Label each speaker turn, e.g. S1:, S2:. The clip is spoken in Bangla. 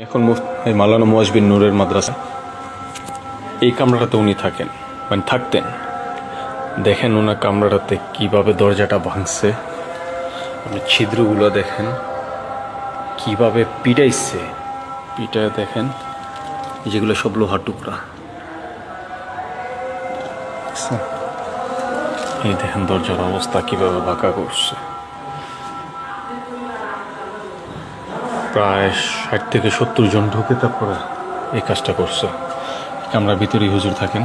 S1: এখন এই মালানা মুয়াজবিন নূরের মাদ্রাসা। এই কামরাটাতে উনি থাকেন। মানে থাকতেন। দেখেন ওনার কামরাটাতে কীভাবে দরজাটা ভাঙছে। আপনি ছিদ্রগুলো দেখেন। কীভাবে পিটাইছে। পিটায় দেখেন। যেগুলো সব লোহার টুকরা। এই দেখেন দরজার অবস্থা কীভাবে বাঁকা করছে। প্রায় ষাট থেকে সত্তর জন ঢুকে তারপরে এই কাজটা করছে। আমরা ভিতরেই হুজুর থাকেন।